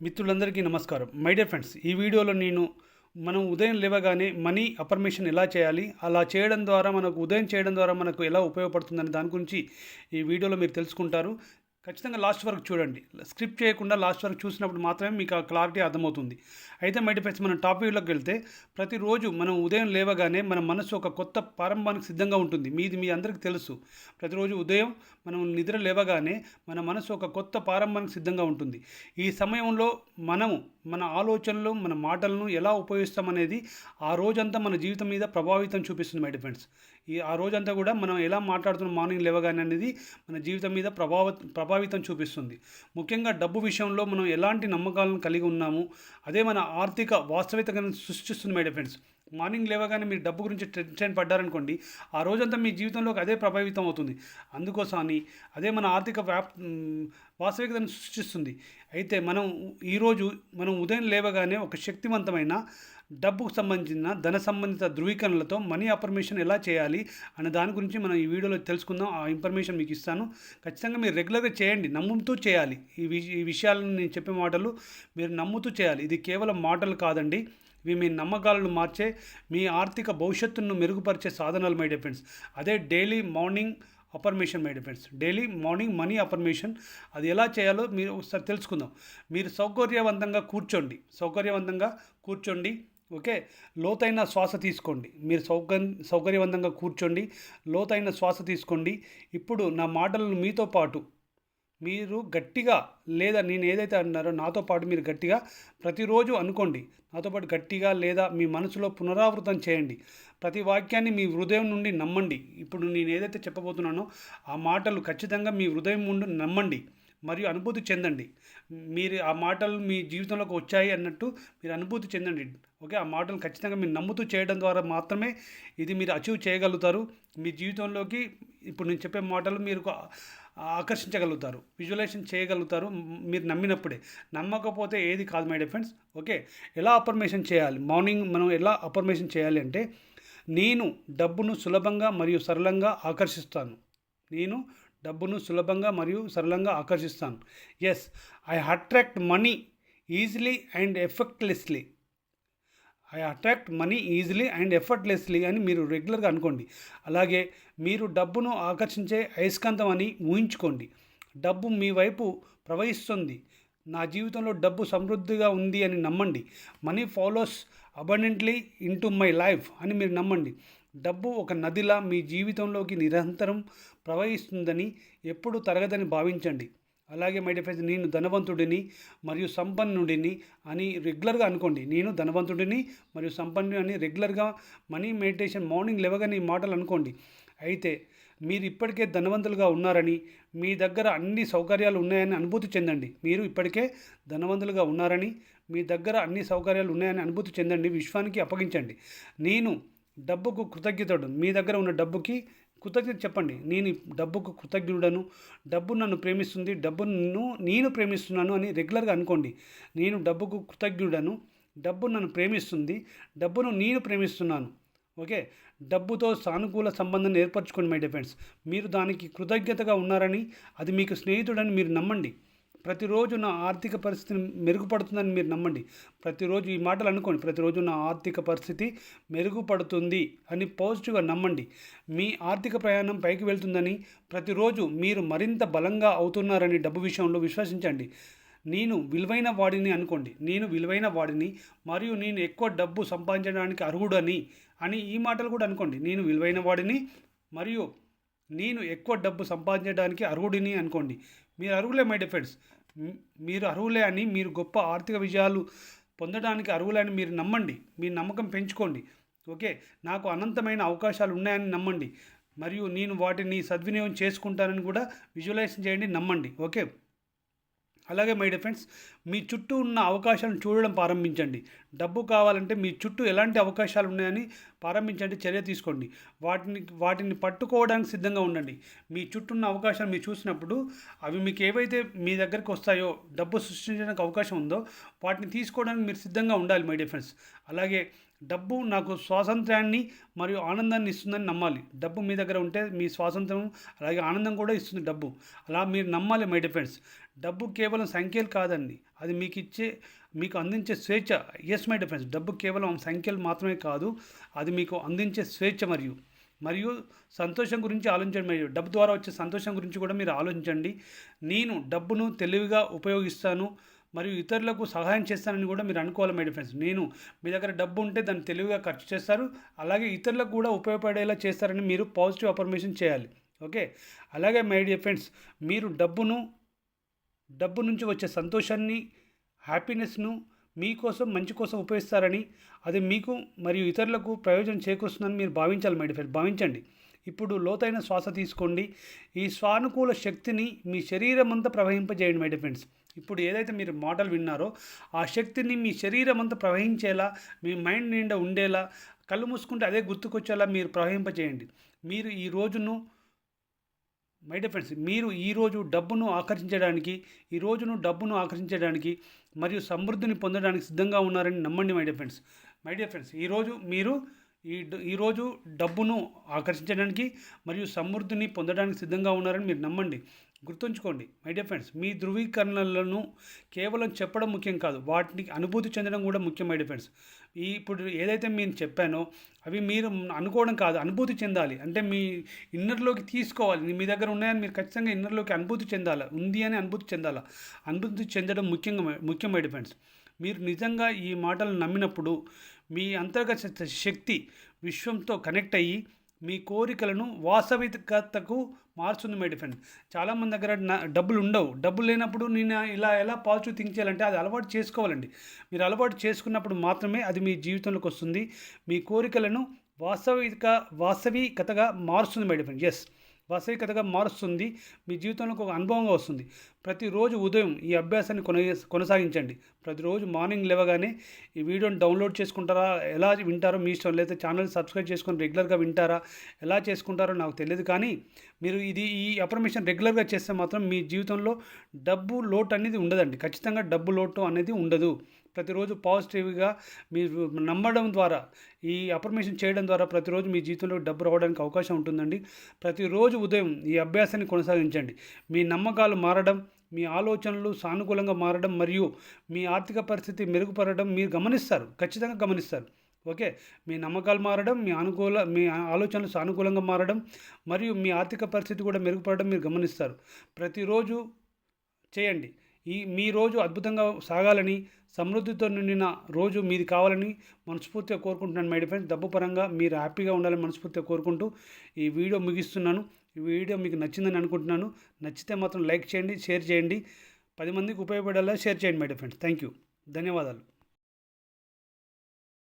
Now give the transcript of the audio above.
మిత్రులందరికీ నమస్కారం. My dear friends ఈ వీడియోలో నేను మనం ఉదయం లేవగానే మనీ అఫర్మేషన్ ఎలా చేయాలి అలా చేయడం ద్వారా మనకు ఉదయం చేయడం ద్వారా మనకు ఎలా ఉపయోగపడుతుందని దాని గురించి ఈ వీడియోలో మీరు తెలుసుకుంటారు. ఖచ్చితంగా లాస్ట్ వరకు చూడండి. స్క్రిప్ట్ చేయకుండా లాస్ట్ వరకు చూసినప్పుడు మాత్రమే మీకు ఆ క్లారిటీ అర్థమవుతుంది. అయితే మై డియర్ ఫ్రెండ్స్ మనం టాపిక్లోకి వెళ్తే ప్రతిరోజు మనం ఉదయం లేవగానే మన మనసు ఒక కొత్త ప్రారంభానికి సిద్ధంగా ఉంటుంది. మీది మీ అందరికీ తెలుసు. ప్రతిరోజు ఉదయం మనం నిద్ర లేవగానే మన మనసు ఒక కొత్త ప్రారంభానికి సిద్ధంగా ఉంటుంది. ఈ సమయంలో మనము మన ఆలోచనలు మన మాటలను ఎలా ఉపయోగిస్తామనేది ఆ రోజంతా మన జీవితం మీద ప్రభావితం చూపిస్తుంది మై డిఫెండ్స్ ఈ ఆ రోజంతా కూడా మనం ఎలా మాట్లాడుతున్నాం మార్నింగ్ లేవగానే అనేది మన జీవితం మీద ప్రభావ ప్రభావితం చూపిస్తుంది. ముఖ్యంగా డబ్బు విషయంలో మనం ఎలాంటి నమ్మకాలను కలిగి ఉన్నాము అదే మన ఆర్థిక వాస్తవికతను సృష్టిస్తుంది మేడం ఫ్రెండ్స్ మార్నింగ్ లేవగానే మీరు డబ్బు గురించి టెన్షన్ పడ్డారనుకోండి ఆ రోజంతా మీ జీవితంలోకి అదే ప్రభావితం అవుతుంది. అందుకోసమని అదే మన ఆర్థిక వ్యాప్ వాస్తవికతను సృష్టిస్తుంది. అయితే మనం ఈరోజు మనం ఉదయం లేవగానే ఒక శక్తివంతమైన డబ్బుకు సంబంధించిన ధన సంబంధిత ధృవీకరణలతో మనీ అఫర్మేషన్ ఎలా చేయాలి అనే దాని గురించి మనం ఈ వీడియోలో తెలుసుకుందాం. ఆ ఇన్ఫర్మేషన్ మీకు ఇస్తాను. ఖచ్చితంగా మీరు రెగ్యులర్గా చేయండి. నమ్ముతూ చేయాలి. ఈ వి ఈ విషయాలను నేను చెప్పే మాటలు మీరు నమ్ముతూ చేయాలి. ఇది కేవలం మాటలు కాదండి. ఇవి మీ నమ్మకాలను మార్చే మీ ఆర్థిక భవిష్యత్తును మెరుగుపరిచే సాధనాలు మై డిఫెండ్స్ అదే daily morning affirmation my dear friends daily morning money affirmation అది ఎలా చేయాలో మీరు ఒకసారి తెలుసుకుందాం. మీరు సౌకర్యవంతంగా కూర్చోండి. సౌకర్యవంతంగా కూర్చోండి. ఓకే? లోతైన శ్వాస తీసుకోండి. మీరు సౌక సౌకర్యవంతంగా కూర్చోండి. లోతైన శ్వాస తీసుకోండి. ఇప్పుడు నా మాటలను మీతో పాటు మీరు గట్టిగా లేదా నేను ఏదైతే అన్నారో నాతో పాటు మీరు గట్టిగా ప్రతిరోజు అనుకోండి. నాతో పాటు గట్టిగా లేదా మీ మనసులో పునరావృతం చేయండి. ప్రతి వాక్యాన్ని మీ హృదయం నుండి నమ్మండి. ఇప్పుడు నేను ఏదైతే చెప్పబోతున్నానో ఆ మాటలు ఖచ్చితంగా మీ హృదయం నుండి నమ్మండి. మరియు అనుభూతి చెందండి. మీరు ఆ మాటలు మీ జీవితంలోకి వచ్చాయి అన్నట్టు మీరు అనుభూతి చెందండి. ఓకే? ఆ మాటలు ఖచ్చితంగా మీరు నమ్ముతూ చేయడం ద్వారా మాత్రమే ఇది మీరు అచీవ్ చేయగలుగుతారు. మీ జీవితంలోకి ఇప్పుడు నేను చెప్పే మాటలు మీరు ఆకర్షించగలుగుతారు. విజువలైజేషన్ చేయగలుగుతారు. మీరు నమ్మినప్పుడే. నమ్మకపోతే ఏది కాదు మై డిఫెండ్స్ ఓకే? ఎలా అఫర్మేషన్ చేయాలి? మార్నింగ్ మనం ఎలా అఫర్మేషన్ చేయాలి అంటే నేను డబ్బును సులభంగా మరియు సరళంగా ఆకర్షిస్తాను. నేను డబ్బును సులభంగా మరియు సరళంగా ఆకర్షిస్తాను. Yes I attract money easily and effortlessly I attract money easily and effortlessly అని మీరు రెగ్యులర్గా అనుకోండి. అలాగే మీరు డబ్బును ఆకర్షించే అయస్కాంతం అని ఊహించుకోండి. డబ్బు మీ వైపు ప్రవహిస్తుంది. నా జీవితంలో డబ్బు సమృద్ధిగా ఉంది అని నమ్మండి. Money follows abundantly into my life అని మీరు నమ్మండి. డబ్బు ఒక నదిలా మీ జీవితంలోకి నిరంతరం ప్రవహిస్తుందని ఎప్పుడు తరగదని భావించండి. అలాగే మై డిఫెన్స్ నేను ధనవంతుడిని మరియు సంపన్నుడిని అని రెగ్యులర్గా అనుకోండి. నేను ధనవంతుడిని మరియు సంపన్నుడిని అని రెగ్యులర్గా మనీ మెడిటేషన్ మార్నింగ్ లేవగానే ఈ మాటలు అనుకోండి. అయితే మీరు ఇప్పటికే ధనవంతులుగా ఉన్నారని మీ దగ్గర అన్ని సౌకర్యాలు ఉన్నాయని అనుభూతి చెందండి. మీరు ఇప్పటికే ధనవంతులుగా ఉన్నారని మీ దగ్గర అన్ని సౌకర్యాలు ఉన్నాయని అనుభూతి చెందండి. విశ్వానికి అప్పగించండి. నేను డబ్బుకు కృతజ్ఞతడు. మీ దగ్గర ఉన్న డబ్బుకి కృతజ్ఞత చెప్పండి. నేను డబ్బుకు కృతజ్ఞుడను డబ్బు నన్ను ప్రేమిస్తుంది డబ్బును నేను ప్రేమిస్తున్నాను అని రెగ్యులర్గా అనుకోండి. నేను డబ్బుకు కృతజ్ఞుడను డబ్బు నన్ను ప్రేమిస్తుంది డబ్బును నేను ప్రేమిస్తున్నాను. ఓకే? డబ్బుతో సానుకూల సంబంధాన్ని ఏర్పరచుకోండి మై డిఫెండ్స్ మీరు దానికి కృతజ్ఞతగా ఉన్నారని అది మీకు స్నేహితుడని మీరు నమ్మండి. ప్రతిరోజు నా ఆర్థిక పరిస్థితి మెరుగుపడుతుందని మీరు నమ్మండి. ప్రతిరోజు ఈ మాటలు అనుకోండి. ప్రతిరోజు నా ఆర్థిక పరిస్థితి మెరుగుపడుతుంది అని పాజిటివ్గా నమ్మండి. మీ ఆర్థిక ప్రయాణం పైకి వెళ్తుందని ప్రతిరోజు మీరు మరింత బలంగా అవుతున్నారని డబ్బు విషయంలో విశ్వసించండి. నేను విలువైన వాడిని అనుకోండి. నేను విలువైన వాడిని మరియు నేను ఎక్కువ డబ్బు సంపాదించడానికి అర్హుడని అని ఈ మాటలు కూడా అనుకోండి. నేను విలువైన వాడిని మరియు నేను ఎక్కువ డబ్బు సంపాదించడానికి అర్హుడిని అనుకోండి. మీరు అర్హులే మై డిఫెండ్స్ మీరు అర్హులే అని మీరు గొప్ప ఆర్థిక విజయాలు పొందడానికి అర్హులని మీరు నమ్మండి. మీ నమ్మకం పెంచుకోండి. ఓకే? నాకు అనంతమైన అవకాశాలు ఉన్నాయని నమ్మండి. మరియు నేను వాటిని సద్వినియోగం చేసుకుంటానని కూడా విజువలైజ్ చేయండి నమ్మండి. ఓకే? అలాగే మై డిఫెండ్స్ మీ చుట్టూ ఉన్న అవకాశాలను చూడడం ప్రారంభించండి. డబ్బు కావాలంటే మీ చుట్టూ ఎలాంటి అవకాశాలు ఉన్నాయని ప్రారంభించండి చర్య తీసుకోండి. వాటిని వాటిని పట్టుకోవడానికి సిద్ధంగా ఉండండి. మీ చుట్టూ ఉన్న అవకాశాలు మీరు చూసినప్పుడు అవి మీకు ఏవైతే మీ దగ్గరికి వస్తాయో డబ్బు సృష్టించడానికి అవకాశం ఉందో వాటిని తీసుకోవడానికి మీరు సిద్ధంగా ఉండాలి మై డిఫెండ్స్ అలాగే డబ్బు నాకు స్వాతంత్రాన్ని మరియు ఆనందాన్ని ఇస్తుందని నమ్మాలి. డబ్బు మీ దగ్గర ఉంటే మీ స్వాతంత్రం అలాగే ఆనందం కూడా ఇస్తుంది డబ్బు. అలా మీరు నమ్మాలి మై డిఫెండ్స్ డబ్బు కేవలం సంఖ్యలు కాదండి. అది మీకు ఇచ్చే మీకు అందించే స్వేచ్ఛ. ఎస్ మై డిఫరెన్స్ డబ్బు కేవలం సంఖ్యలు మాత్రమే కాదు అది మీకు అందించే స్వేచ్ఛ మరియు మరియు సంతోషం గురించి ఆలోచించండి మరియు డబ్బు ద్వారా వచ్చే సంతోషం గురించి కూడా మీరు ఆలోచించండి. నేను డబ్బును తెలివిగా ఉపయోగిస్తాను మరియు ఇతరులకు సహాయం చేస్తానని కూడా మీరు అనుకోవాలి మై ఫ్రెండ్స్ నేను మీ దగ్గర డబ్బు ఉంటే దాన్ని తెలివిగా ఖర్చు చేస్తారు అలాగే ఇతరులకు కూడా ఉపయోగపడేలా చేస్తారని మీరు పాజిటివ్ అఫర్మేషన్ చేయాలి. ఓకే అలాగే మై డియర్ ఫ్రెండ్స్ మీరు డబ్బును డబ్బు నుంచి వచ్చే సంతోషాన్ని హ్యాపీనెస్ను మీకోసం మంచి కోసం ఉపయోగిస్తారని అది మీకు మరియు ఇతరులకు ప్రయోజనం చేకూరుస్తుందని మీరు భావించాలి మై డియర్ భావించండి. ఇప్పుడు లోతైన శ్వాస తీసుకోండి. ఈ స్వానుకూల శక్తిని మీ శరీరం అంతా ప్రవహింపజేయండి మై ఫ్రెండ్స్ ఇప్పుడు ఏదైతే మీరు మాటలు విన్నారో ఆ శక్తిని మీ శరీరం అంతా ప్రవహించేలా మీ మైండ్ నిండా ఉండేలా కళ్ళు మూసుకుంటే అదే గుర్తుకొచ్చేలా మీరు ప్రవహింపజేయండి. మీరు ఈ రోజును మై డియర్ ఫ్రెండ్స్ మీరు ఈరోజు డబ్బును ఆకర్షించడానికి ఈ రోజును డబ్బును ఆకర్షించడానికి మరియు సమృద్ధిని పొందడానికి సిద్ధంగా ఉన్నారని నమ్మండి my dear friends. My dear friends ఈరోజు మీరు ఈ డ- ఈరోజు డబ్బును ఆకర్షించడానికి మరియు సమృద్ధిని పొందడానికి సిద్ధంగా ఉన్నారని మీరు నమ్మండి. గుర్తుంచుకోండి మై డియర్ ఫ్రెండ్స్ మీ ధృవీకరణలను కేవలం చెప్పడం ముఖ్యం కాదు వాటిని అనుభూతి చెందడం కూడా ముఖ్యం మై డియర్ ఫ్రెండ్స్ ఈ ఇప్పుడు ఏదైతే నేను చెప్పానో అవి మీరు అనుకోవడం కాదు అనుభూతి చెందాలి. అంటే మీ ఇన్నర్లోకి తీసుకోవాలి మీ దగ్గర ఉన్నాయని మీరు ఖచ్చితంగా ఇన్నర్లోకి అనుభూతి చెందాలి ఉంది అని అనుభూతి చెందాలి? అనుభూతి చెందడం ముఖ్యంగా ముఖ్యం మై డియర్ ఫ్రెండ్స్ మీరు నిజంగా ఈ మాటలు నమ్మినప్పుడు మీ అంతర్గత శక్తి విశ్వంతో కనెక్ట్ అయ్యి మీ కోరికలను వాస్తవికతకు మార్చుంది మై ఫ్రెండ్ చాలామంది దగ్గర నా డబ్బులు ఉండవు. డబ్బులు లేనప్పుడు నేను ఇలా ఎలా పాజిటివ్ థింక్ చేయాలంటే అది అలవాటు చేసుకోవాలండి. మీరు అలవాటు చేసుకున్నప్పుడు మాత్రమే అది మీ జీవితంలోకి వస్తుంది. మీ కోరికలను వాస్తవిక వాస్తవికతగా మారుస్తుంది మై ఫ్రెండ్ ఎస్ వాస్తవికతగా మారుస్తుంది. మీ జీవితంలో ఒక అనుభవంగా వస్తుంది. ప్రతిరోజు ఉదయం ఈ అభ్యాసాన్ని కొన కొనసాగించండి. ప్రతిరోజు మార్నింగ్ లేవగానే ఈ వీడియోని డౌన్లోడ్ చేసుకుంటారా? ఎలా వింటారో మీ ఇష్టం. లేదా ఛానల్ సబ్స్క్రైబ్ చేసుకొని రెగ్యులర్గా వింటారా? ఎలా చేసుకుంటారో నాకు తెలియదు కానీ మీరు ఇది ఈ అఫర్మేషన్ రెగ్యులర్గా చేస్తే మాత్రం మీ జీవితంలో డబ్బు లోటు అనేది ఉండదండి. ఖచ్చితంగా డబ్బు లోటు అనేది ఉండదు. ప్రతిరోజు పాజిటివ్గా మీరు నమ్మడం ద్వారా ఈ అఫర్మేషన్ చేయడం ద్వారా ప్రతిరోజు మీ జీవితంలో డబ్బు రావడానికి అవకాశం ఉంటుందండి. ప్రతిరోజు ఉదయం ఈ అభ్యాసాన్ని కొనసాగించండి. మీ నమ్మకాలు మారడం మీ ఆలోచనలు సానుకూలంగా మారడం మరియు మీ ఆర్థిక పరిస్థితి మెరుగుపడడం మీరు గమనిస్తారు ఖచ్చితంగా గమనిస్తారు. ఓకే? మీ నమ్మకాలు మారడం మీ అనుకూల మీ ఆలోచనలు సానుకూలంగా మారడం మరియు మీ ఆర్థిక పరిస్థితి కూడా మెరుగుపడడం మీరు గమనిస్తారు. ప్రతిరోజు చేయండి. ఈ మీ రోజు అద్భుతంగా సాగాలని సమృద్ధితో నిండిన రోజు మీది కావాలని మనస్ఫూర్తిగా కోరుకుంటున్నాను మై ఫ్రెండ్స్ డబ్బు పరంగా మీరు హ్యాపీగా ఉండాలని మనస్ఫూర్తిగా కోరుకుంటూ ఈ వీడియో ముగిస్తున్నాను. ఈ వీడియో మీకు నచ్చిందని అనుకుంటున్నాను. నచ్చితే మాత్రం లైక్ చేయండి షేర్ చేయండి. పది మందికి ఉపయోగపడేలా షేర్ చేయండి మై ఫ్రెండ్స్ థ్యాంక్ యూ ధన్యవాదాలు.